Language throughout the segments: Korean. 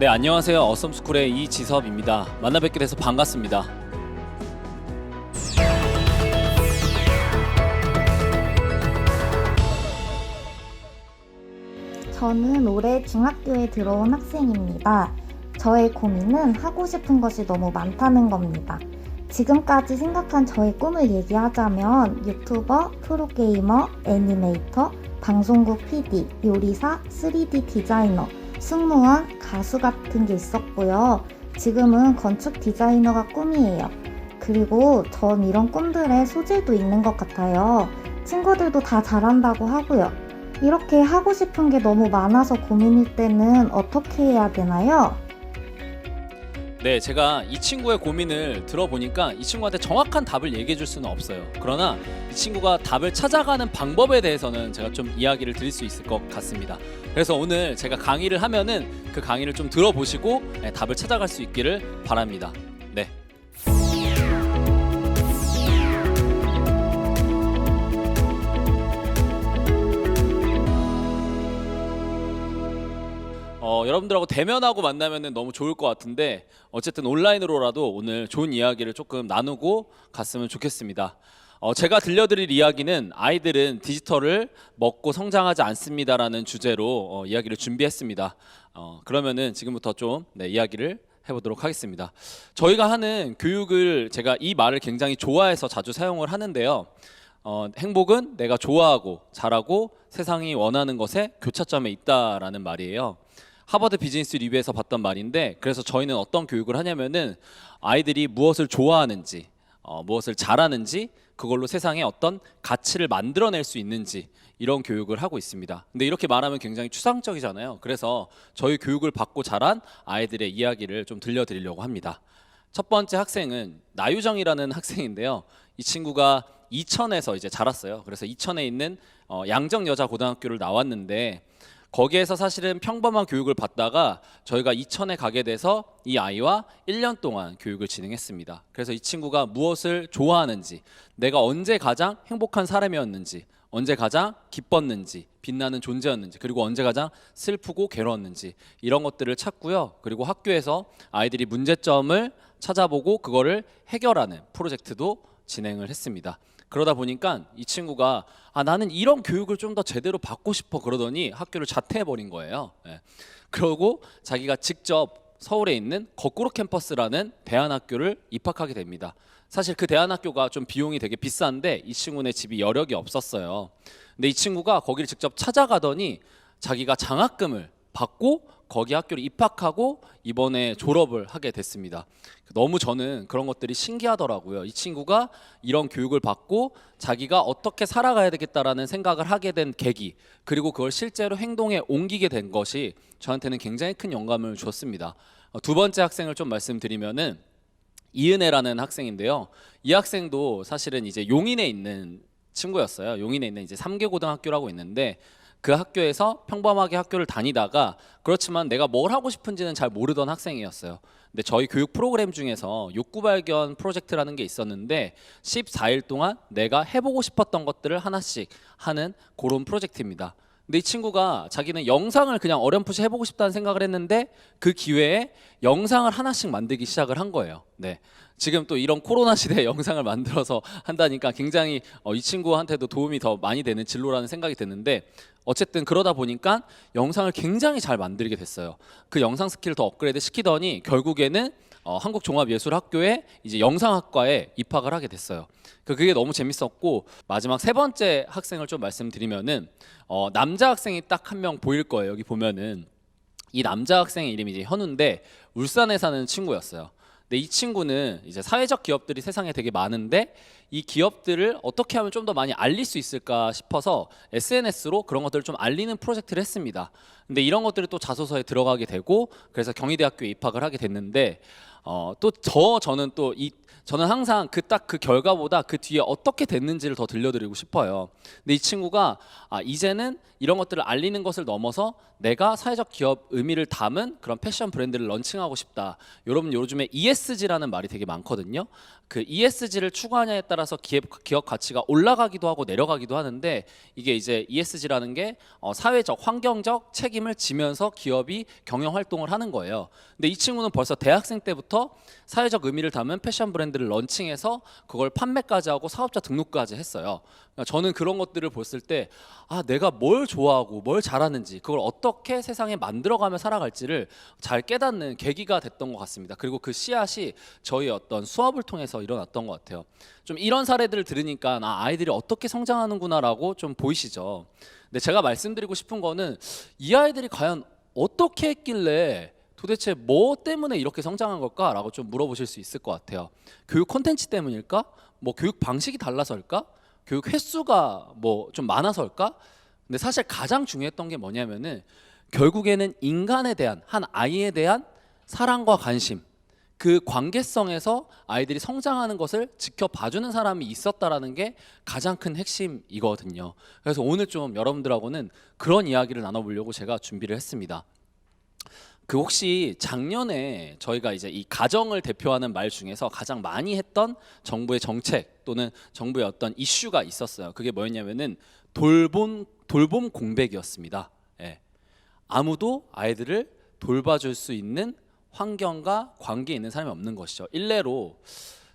네, 안녕하세요. 어썸스쿨의 이지섭입니다. 만나 뵙게 돼서 반갑습니다. 저는 올해 중학교에 들어온 학생입니다. 저의 고민은 하고 싶은 것이 너무 많다는 겁니다. 지금까지 생각한 저의 꿈을 얘기하자면 유튜버, 프로게이머, 애니메이터, 방송국 PD, 요리사, 3D 디자이너, 승무원, 가수 같은 게 있었고요. 지금은 건축 디자이너가 꿈이에요. 그리고 전 이런 꿈들의 소질도 있는 것 같아요. 친구들도 다 잘한다고 하고요. 이렇게 하고 싶은 게 너무 많아서 고민일 때는 어떻게 해야 되나요? 네, 제가 이 친구의 고민을 들어보니까 이 친구한테 정확한 답을 얘기해 줄 수는 없어요. 그러나 이 친구가 답을 찾아가는 방법에 대해서는 제가 좀 이야기를 드릴 수 있을 것 같습니다. 그래서 오늘 제가 강의를 하면은 그 강의를 좀 들어보시고 네, 답을 찾아갈 수 있기를 바랍니다. 어, 여러분들하고 대면하고 만나면 너무 좋을 것 같은데 어쨌든 온라인으로라도 오늘 좋은 이야기를 조금 나누고 갔으면 좋겠습니다. 어, 제가 들려드릴 이야기는 아이들은 디지털을 먹고 성장하지 않습니다라는 주제로 어, 이야기를 준비했습니다. 어, 그러면은 지금부터 좀 네, 이야기를 해보도록 하겠습니다. 저희가 하는 교육을 제가 이 말을 굉장히 좋아해서 자주 사용을 하는데요. 어, 행복은 내가 좋아하고 잘하고 세상이 원하는 것에 교차점에 있다라는 말이에요. 하버드 비즈니스 리뷰에서 봤던 말인데 그래서 저희는 어떤 교육을 하냐면은 아이들이 무엇을 좋아하는지 어, 무엇을 잘하는지 그걸로 세상에 어떤 가치를 만들어낼 수 있는지 이런 교육을 하고 있습니다. 근데 이렇게 말하면 굉장히 추상적이잖아요. 그래서 저희 교육을 받고 자란 아이들의 이야기를 좀 들려드리려고 합니다. 첫 번째 학생은 나유정이라는 학생인데요. 이 친구가 이천에서 이제 자랐어요. 그래서 이천에 있는 어, 양정 여자 고등학교를 나왔는데 거기에서 사실은 평범한 교육을 받다가 저희가 이천에 가게 돼서 이 아이와 1년 동안 교육을 진행했습니다. 그래서 이 친구가 무엇을 좋아하는지, 내가 언제 가장 행복한 사람이었는지, 언제 가장 기뻤는지, 빛나는 존재였는지, 그리고 언제 가장 슬프고 괴로웠는지 이런 것들을 찾고요. 그리고 학교에서 아이들이 문제점을 찾아보고 그거를 해결하는 프로젝트도 진행을 했습니다. 그러다 보니까 이 친구가 아 나는 이런 교육을 좀 더 제대로 받고 싶어 그러더니 학교를 자퇴해 버린 거예요. 예. 그러고 자기가 직접 서울에 있는 거꾸로 캠퍼스라는 대안학교를 입학하게 됩니다. 사실 그 대안학교가 좀 비용이 되게 비싼데 이 친구네 집이 여력이 없었어요. 근데 이 친구가 거기를 직접 찾아가더니 자기가 장학금을 받고 거기 학교를 입학하고 이번에 졸업을 하게 됐습니다. 너무 저는 그런 것들이 신기하더라고요. 이 친구가 이런 교육을 받고 자기가 어떻게 살아가야 되겠다라는 생각을 하게 된 계기, 그리고 그걸 실제로 행동에 옮기게 된 것이 저한테는 굉장히 큰 영감을 줬습니다. 어, 두 번째 학생을 좀 말씀드리면은 이은혜라는 학생인데요. 이 학생도 사실은 이제 용인에 있는 친구였어요. 용인에 있는 이제 삼계 고등학교라고 있는데 그 학교에서 평범하게 학교를 다니다가 그렇지만 내가 뭘 하고 싶은지는 잘 모르던 학생이었어요. 근데 저희 교육 프로그램 중에서 욕구 발견 프로젝트라는 게 있었는데 14일 동안 내가 해보고 싶었던 것들을 하나씩 하는 그런 프로젝트입니다. 근데 이 친구가 자기는 영상을 그냥 어렴풋이 해보고 싶다는 생각을 했는데 그 기회에 영상을 하나씩 만들기 시작을 한 거예요. 네. 지금 또 이런 코로나 시대에 영상을 만들어서 한다니까 굉장히 어, 이 친구한테도 도움이 더 많이 되는 진로라는 생각이 드는데 어쨌든 그러다 보니까 영상을 굉장히 잘 만들게 됐어요. 그 영상 스킬을 더 업그레이드 시키더니 결국에는 어, 한국종합예술학교에 이제 영상학과에 입학을 하게 됐어요. 그 그게 너무 재밌었고 마지막 세 번째 학생을 좀 말씀드리면은 어, 남자 학생이 딱 한 명 보일 거예요. 여기 보면은 이 남자 학생의 이름이 이제 현우인데 울산에 사는 친구였어요. 근데 이 친구는 이제 사회적 기업들이 세상에 되게 많은데 이 기업들을 어떻게 하면 좀 더 많이 알릴 수 있을까 싶어서 SNS로 그런 것들을 좀 알리는 프로젝트를 했습니다. 근데 이런 것들이 또 자소서에 들어가게 되고 그래서 경희대학교에 입학을 하게 됐는데 어, 또 저 저는 또 이 저는 항상 그 딱 그 결과보다 그 뒤에 어떻게 됐는지를 더 들려드리고 싶어요. 근데 이 친구가 아, 이제는 이런 것들을 알리는 것을 넘어서 내가 사회적 기업 의미를 담은 그런 패션 브랜드를 런칭하고 싶다. 여러분 요즘에 ESG라는 말이 되게 많거든요. 그 ESG를 추구하냐에 따라서 기업, 기업 가치가 올라가기도 하고 내려가기도 하는데 이게 이제 ESG라는 게 어, 사회적, 환경적 책임을 지면서 기업이 경영 활동을 하는 거예요. 근데 이 친구는 벌써 대학생 때부터 사회적 의미를 담은 패션 브랜드를 런칭해서 그걸 판매까지 하고 사업자 등록까지 했어요. 그러니까 저는 그런 것들을 봤을 때 아, 내가 뭘 좋아하고 뭘 잘하는지 그걸 어떻게 세상에 만들어가며 살아갈지를 잘 깨닫는 계기가 됐던 것 같습니다. 그리고 그 씨앗이 저희 어떤 수업을 통해서 일어났던 것 같아요. 좀 이런 사례들을 들으니까 아, 아이들이 어떻게 성장하는구나라고 좀 보이시죠. 근데 제가 말씀드리고 싶은 거는 이 아이들이 과연 어떻게 했길래 도대체 뭐 때문에 이렇게 성장한 걸까라고 좀 물어보실 수 있을 것 같아요. 교육 콘텐츠 때문일까? 뭐 교육 방식이 달라서일까? 교육 횟수가 뭐 좀 많아서일까? 근데 사실 가장 중요했던 게 뭐냐면은 결국에는 인간에 대한 한 아이에 대한 사랑과 관심 그 관계성에서 아이들이 성장하는 것을 지켜봐주는 사람이 있었다라는 게 가장 큰 핵심이거든요. 그래서 오늘 좀 여러분들하고는 그런 이야기를 나눠보려고 제가 준비를 했습니다. 그 혹시 작년에 저희가 이제 이 가정을 대표하는 말 중에서 가장 많이 했던 정부의 정책 또는 정부의 어떤 이슈가 있었어요. 그게 뭐였냐면은 돌봄 돌봄 공백이었습니다. 예. 아무도 아이들을 돌봐줄 수 있는 환경과 관계에 있는 사람이 없는 것이죠. 일례로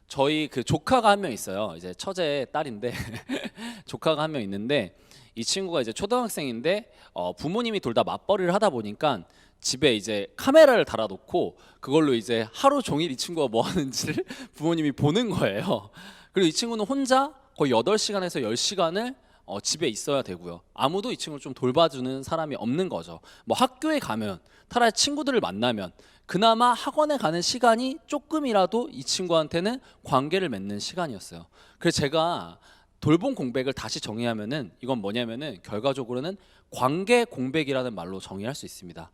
저희 그 조카가 한 명 있어요. 이제 처제 딸인데 조카가 한 명 있는데 이 친구가 이제 초등학생인데 어, 부모님이 둘 다 맞벌이를 하다 보니까 집에 이제 카메라를 달아놓고 그걸로 이제 하루 종일 이 친구가 뭐 하는지를 부모님이 보는 거예요. 그리고 이 친구는 혼자 거의 8시간에서 10시간을 어, 집에 있어야 되고요. 아무도 이 친구를 좀 돌봐주는 사람이 없는 거죠. 뭐 학교에 가면 차라리 친구들을 만나면 그나마 학원에 가는 시간이 조금이라도 이 친구한테는 관계를 맺는 시간이었어요. 그래서 제가 돌봄 공백을 다시 정의하면은 이건 뭐냐면은 결과적으로는 관계 공백이라는 말로 정의할 수 있습니다.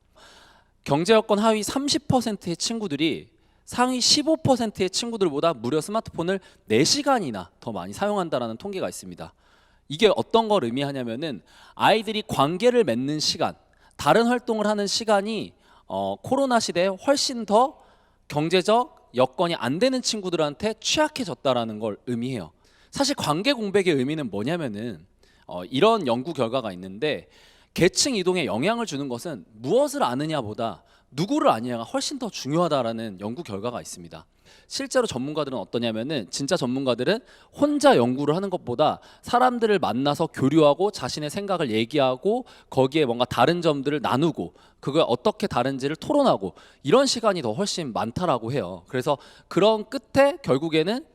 경제 여건 하위 30%의 친구들이 상위 15%의 친구들보다 무려 스마트폰을 4시간이나 더 많이 사용한다라는 통계가 있습니다. 이게 어떤 걸 의미하냐면은 아이들이 관계를 맺는 시간, 다른 활동을 하는 시간이 어, 코로나 시대에 훨씬 더 경제적 여건이 안 되는 친구들한테 취약해졌다라는 걸 의미해요. 사실 관계 공백의 의미는 뭐냐면은 어, 이런 연구 결과가 있는데 계층 이동에 영향을 주는 것은 무엇을 아느냐보다 누구를 아느냐가 훨씬 더 중요하다라는 연구 결과가 있습니다. 실제로 전문가들은 어떠냐면은 진짜 전문가들은 혼자 연구를 하는 것보다 사람들을 만나서 교류하고 자신의 생각을 얘기하고 거기에 뭔가 다른 점들을 나누고 그걸 어떻게 다른지를 토론하고 이런 시간이 더 훨씬 많다라고 해요. 그래서 그런 끝에 결국에는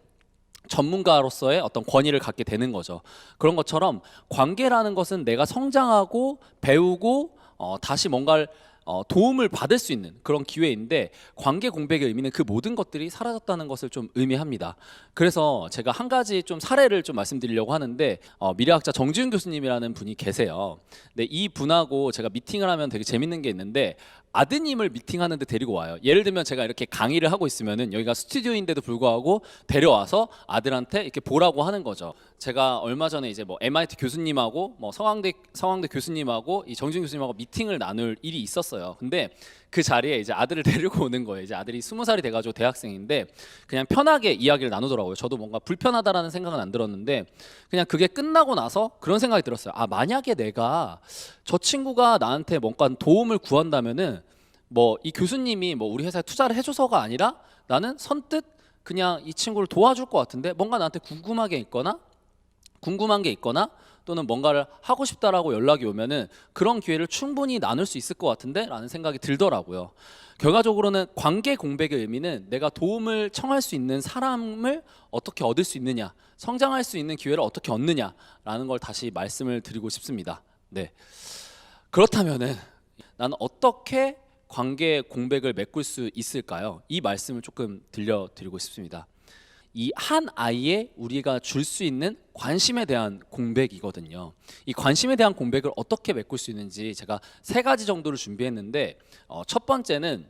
전문가로서의 어떤 권위를 갖게 되는 거죠. 그런 것처럼 관계라는 것은 내가 성장하고 배우고 어, 다시 뭔가를 어, 도움을 받을 수 있는 그런 기회인데 관계 공백의 의미는 그 모든 것들이 사라졌다는 것을 좀 의미합니다. 그래서 제가 한 가지 좀 사례를 좀 말씀드리려고 하는데 어, 미래학자 정지훈 교수님이라는 분이 계세요. 근데 이 분하고 제가 미팅을 하면 되게 재밌는 게 있는데 아드님을 미팅하는데 데리고 와요. 예를 들면 제가 이렇게 강의를 하고 있으면은 여기가 스튜디오인데도 불구하고 데려와서 아들한테 이렇게 보라고 하는 거죠. 제가 얼마 전에 이제 뭐 MIT 교수님하고 뭐 성황대 성황대 교수님하고 이 정준 교수님하고 미팅을 나눌 일이 있었어요. 근데 그 자리에 이제 아들을 데리고 오는 거예요. 이제 아들이 스무 살이 돼가지고 대학생인데 그냥 편하게 이야기를 나누더라고요. 저도 뭔가 불편하다라는 생각은 안 들었는데 그냥 그게 끝나고 나서 그런 생각이 들었어요. 아 만약에 내가 저 친구가 나한테 뭔가 도움을 구한다면은 뭐 이 교수님이 뭐 우리 회사에 투자를 해줘서가 아니라 나는 선뜻 그냥 이 친구를 도와줄 것 같은데 뭔가 나한테 궁금한 게 있거나 궁금한 게 있거나 또는 뭔가를 하고 싶다라고 연락이 오면은 그런 기회를 충분히 나눌 수 있을 것 같은데라는 생각이 들더라고요. 결과적으로는 관계 공백의 의미는 내가 도움을 청할 수 있는 사람을 어떻게 얻을 수 있느냐, 성장할 수 있는 기회를 어떻게 얻느냐라는 걸 다시 말씀을 드리고 싶습니다. 네. 그렇다면은 나는 어떻게 관계 공백을 메꿀 수 있을까요? 이 말씀을 조금 들려드리고 싶습니다. 이 한 아이에 우리가 줄 수 있는 관심에 대한 공백이거든요. 이 관심에 대한 공백을 어떻게 메꿀 수 있는지 제가 세 가지 정도를 준비했는데 어, 첫 번째는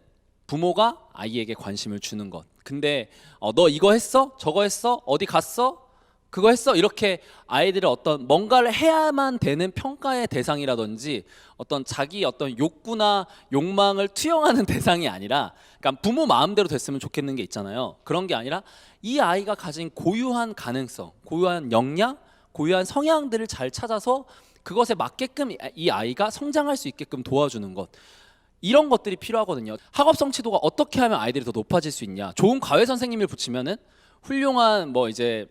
부모가 아이에게 관심을 주는 것. 근데 어, 너 이거 했어? 저거 했어? 어디 갔어? 그거 했어 이렇게 아이들을 어떤 뭔가를 해야만 되는 평가의 대상이라든지 어떤 자기 어떤 욕구나 욕망을 투영하는 대상이 아니라 그러니까 부모 마음대로 됐으면 좋겠는 게 있잖아요 그런 게 아니라 이 아이가 가진 고유한 가능성 고유한 역량 고유한 성향들을 잘 찾아서 그것에 맞게끔 이 아이가 성장할 수 있게끔 도와주는 것 이런 것들이 필요하거든요. 학업 성취도가 어떻게 하면 아이들이 더 높아질 수 있냐? 좋은 과외 선생님을 붙이면은 훌륭한 뭐 이제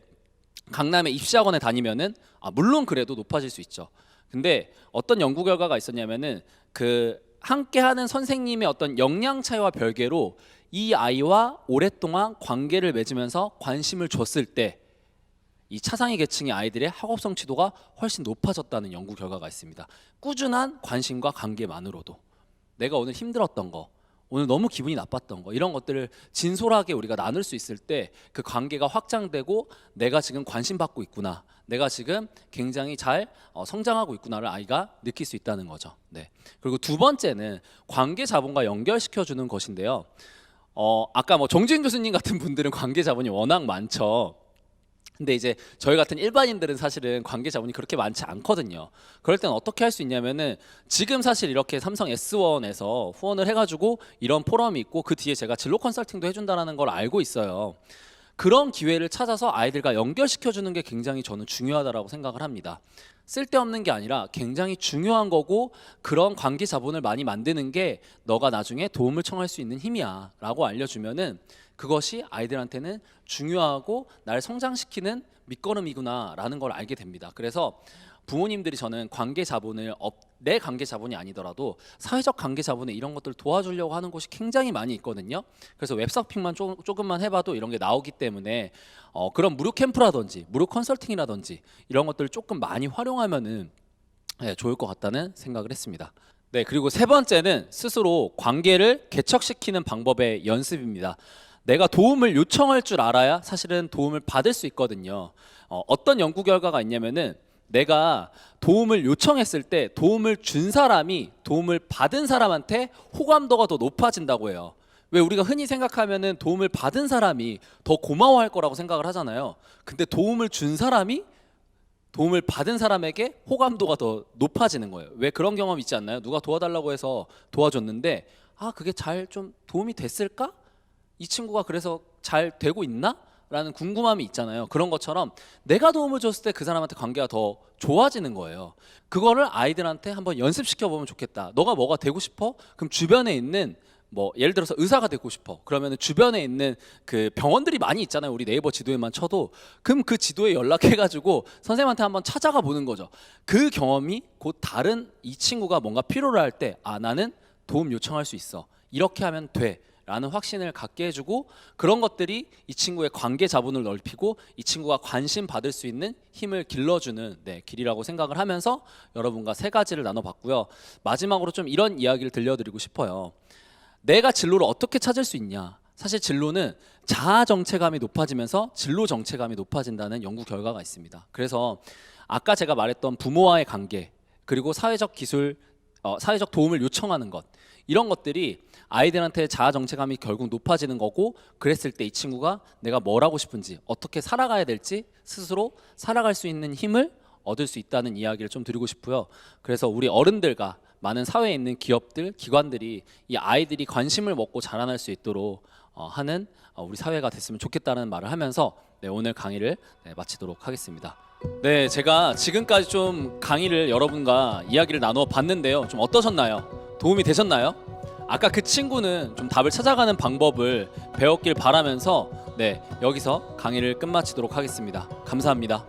강남의 입시학원에 다니면은 아 물론 그래도 높아질 수 있죠. 근데 어떤 연구 결과가 있었냐면은 그 함께 하는 선생님의 어떤 역량 차이와 별개로 이 아이와 오랫동안 관계를 맺으면서 관심을 줬을 때 이 차상위 계층의 아이들의 학업 성취도가 훨씬 높아졌다는 연구 결과가 있습니다. 꾸준한 관심과 관계만으로도 내가 오늘 힘들었던 거, 오늘 너무 기분이 나빴던 거 이런 것들을 진솔하게 우리가 나눌 수 있을 때 그 관계가 확장되고 내가 지금 관심 받고 있구나, 내가 지금 굉장히 잘 어, 성장하고 있구나를 아이가 느낄 수 있다는 거죠. 네. 그리고 두 번째는 관계 자본과 연결시켜 주는 것인데요. 어, 아까 뭐 정진 교수님 같은 분들은 관계 자본이 워낙 많죠. 근데 이제 저희 같은 일반인들은 사실은 관계 자본이 그렇게 많지 않거든요. 그럴 때는 어떻게 할 수 있냐면은 지금 사실 이렇게 삼성 S1에서 후원을 해가지고 이런 포럼이 있고 그 뒤에 제가 진로 컨설팅도 해준다라는 걸 알고 있어요. 그런 기회를 찾아서 아이들과 연결시켜 주는 게 굉장히 저는 중요하다라고 생각을 합니다. 쓸데없는 게 아니라 굉장히 중요한 거고 그런 관계 자본을 많이 만드는 게 너가 나중에 도움을 청할 수 있는 힘이야 라고 알려주면은 그것이 아이들한테는 중요하고 날 성장시키는 밑거름이구나 라는 걸 알게 됩니다. 그래서 부모님들이 저는 관계 자본을 업, 내 관계 자본이 아니더라도 사회적 관계 자본에 이런 것들을 도와주려고 하는 곳이 굉장히 많이 있거든요. 그래서 웹서핑만 조, 조금만 해봐도 이런 게 나오기 때문에 어, 그런 무료 캠프라든지 무료 컨설팅이라든지 이런 것들을 조금 많이 활용하면은 네, 좋을 것 같다는 생각을 했습니다. 네, 그리고 세 번째는 스스로 관계를 개척시키는 방법의 연습입니다. 내가 도움을 요청할 줄 알아야 사실은 도움을 받을 수 있거든요. 어, 어떤 연구 결과가 있냐면은 내가 도움을 요청했을 때 도움을 준 사람이 도움을 받은 사람한테 호감도가 더 높아진다고 해요. 왜 우리가 흔히 생각하면은 도움을 받은 사람이 더 고마워할 거라고 생각을 하잖아요. 근데 도움을 준 사람이 도움을 받은 사람에게 호감도가 더 높아지는 거예요. 왜 그런 경험 있지 않나요? 누가 도와달라고 해서 도와줬는데 아 그게 잘 좀 도움이 됐을까? 이 친구가 그래서 잘 되고 있나? 라는 궁금함이 있잖아요. 그런 것처럼 내가 도움을 줬을 때 그 사람한테 관계가 더 좋아지는 거예요. 그거를 아이들한테 한번 연습시켜 보면 좋겠다. 너가 뭐가 되고 싶어? 그럼 주변에 있는 뭐 예를 들어서 의사가 되고 싶어. 그러면 주변에 있는 그 병원들이 많이 있잖아요. 우리 네이버 지도에만 쳐도 그럼 그 지도에 연락해 가지고 선생님한테 한번 찾아가 보는 거죠. 그 경험이 곧 다른 이 친구가 뭔가 필요로 할 때 아 나는 도움 요청할 수 있어. 이렇게 하면 돼. 라는 확신을 갖게 해주고 그런 것들이 이 친구의 관계 자본을 넓히고 이 친구가 관심 받을 수 있는 힘을 길러주는 네, 길이라고 생각을 하면서 여러분과 세 가지를 나눠봤고요. 마지막으로 좀 이런 이야기를 들려드리고 싶어요. 내가 진로를 어떻게 찾을 수 있냐? 사실 진로는 자아 정체감이 높아지면서 진로 정체감이 높아진다는 연구 결과가 있습니다. 그래서 아까 제가 말했던 부모와의 관계 그리고 사회적 기술 어, 사회적 도움을 요청하는 것 이런 것들이 아이들한테 자아 정체감이 결국 높아지는 거고 그랬을 때 이 친구가 내가 뭘 하고 싶은지 어떻게 살아가야 될지 스스로 살아갈 수 있는 힘을 얻을 수 있다는 이야기를 좀 드리고 싶고요. 그래서 우리 어른들과 많은 사회에 있는 기업들, 기관들이 이 아이들이 관심을 먹고 자라날 수 있도록 어, 하는 어, 우리 사회가 됐으면 좋겠다는 말을 하면서 네, 오늘 강의를 네, 마치도록 하겠습니다. 네, 제가 지금까지 좀 강의를 여러분과 이야기를 나누어 봤는데요. 좀 어떠셨나요? 도움이 되셨나요? 아까 그 친구는 좀 답을 찾아가는 방법을 배웠길 바라면서 네, 여기서 강의를 끝마치도록 하겠습니다. 감사합니다.